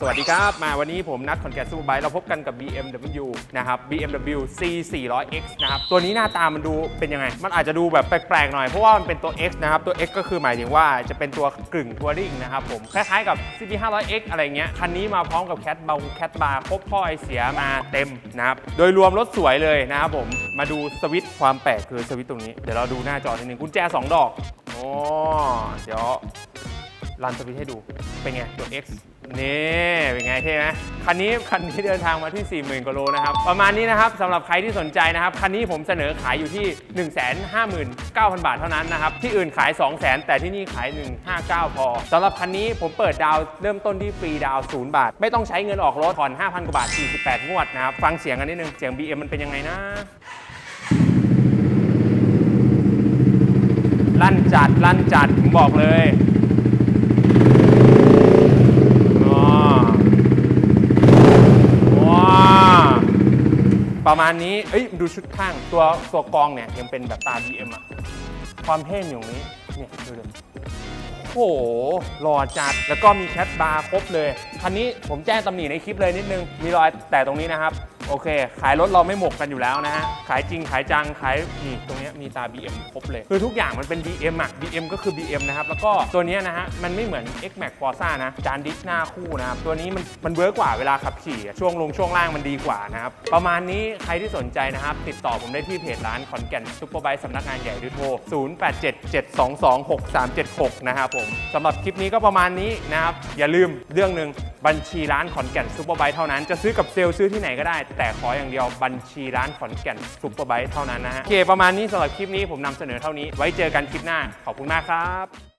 สวัสดีครับ มาวันนี้ผมนัดคอนแกรสซูเปอร์ไบค์เราพบกันกับ BMW นะครับ BMW C 4 0 0 X นะครับ ตัวนี้หน้าตามันดูเป็นยังไง มันอาจจะดูแบบแปลกๆหน่อย เพราะว่ามันเป็นตัว X นะครับ ตัว X ก็คือหมายถึงว่าจะเป็นตัวกึ่งทัวริงนะครับผม คล้ายๆกับ CB 5 0 0 X อะไรเงี้ย คันนี้มาพร้อมกับแคทเบาแคทบาร์ครบพ่อไอเสียมาเต็มนะครับ โดยรวมรถสวยเลยนะครับผม มาดูสวิตช์ความแปลกคือสวิตช์ตรงนี้ เดี๋ยวเราดูหน้าจอนิดนึงกุญแจสองดอกอ๋อเดี๋ยว รันสวิตช์ให้ดู เป็นไงตัว X นี่เป็นไงเท่ไหมคันนี้คันนี้เดินทางมาที่ 40,000กว่าโลนะครับ ประมาณนี้นะครับสำหรับใครที่สนใจนะครับ คันนี้ผมเสนอขายอยู่ที่ 159,000 บาทเท่านั้นนะครับ ที่อื่นขาย 200,000 แต่ที่นี่ขาย 159 พอสำหรับคันนี้ผมเปิดดาวเริ่มต้นที่ฟรีดาวน์0บาท ไม่ต้องใช้เงินออกรถผ่อน 5,000 กว่าบาท 48 งวดนะครับ ฟังเสียงกันนิดนึง เสียง BM มันเป็นยังไงนะลั่นจัดลั่นจัดผมบอกเลยอ๋อว้า ประมาณนี้ เอ้ยดูชุดข้างตัวตัวกองเนี่ยยังเป็นแบบตา BM อะความเท่อยู่ตรงนี้ เนี่ยดูดิโอ้โหหล่อจัด แล้วก็มีแคทบาร์ครบเลย คันนี้ผมแจ้งตำหนิในคลิปเลยนิดนึง มีรอยแต่ตรงนี้นะครับ โอเค ขายรถเราไม่หมกกันอยู่แล้วนะฮะ ขายจริงขายจัง ขายนี่ตรงนี้มีตา BM ครบเลย คือทุกอย่างมันเป็น BM อะ BM ก็คือ BM นะครับ แล้วก็ตัวนี้นะฮะ มันไม่เหมือน X Max Forza นะ จานดิสหน้าคู่นะครับ ตัวนี้มันมันเวิร์กกว่าเวลาขับขี่ ช่วงลงช่วงล่างมันดีกว่านะครับ ประมาณนี้ใครที่สนใจนะครับ ติดต่อผมได้ที่เพจร้านขอนแก่นซุปเปอร์ไบค์สำนักงานใหญ่หรือโทร 0877226376 นะครับผมสำหรับคลิปนี้ก็ประมาณนี้นะครับอย่าลืมเรื่องหนึ่งบัญชีร้านขอนแก่นซูเปอร์ไบค์เท่านั้น จะซื้อกับเซลล์ซื้อที่ไหนก็ได้ แต่ขออย่างเดียวบัญชีร้านขอนแก่นซูเปอร์ไบค์เท่านั้นนะฮะโอเคประมาณนี้สำหรับคลิปนี้ผมนำเสนอเท่านี้ไว้เจอกันคลิปหน้าขอบคุณมากครับ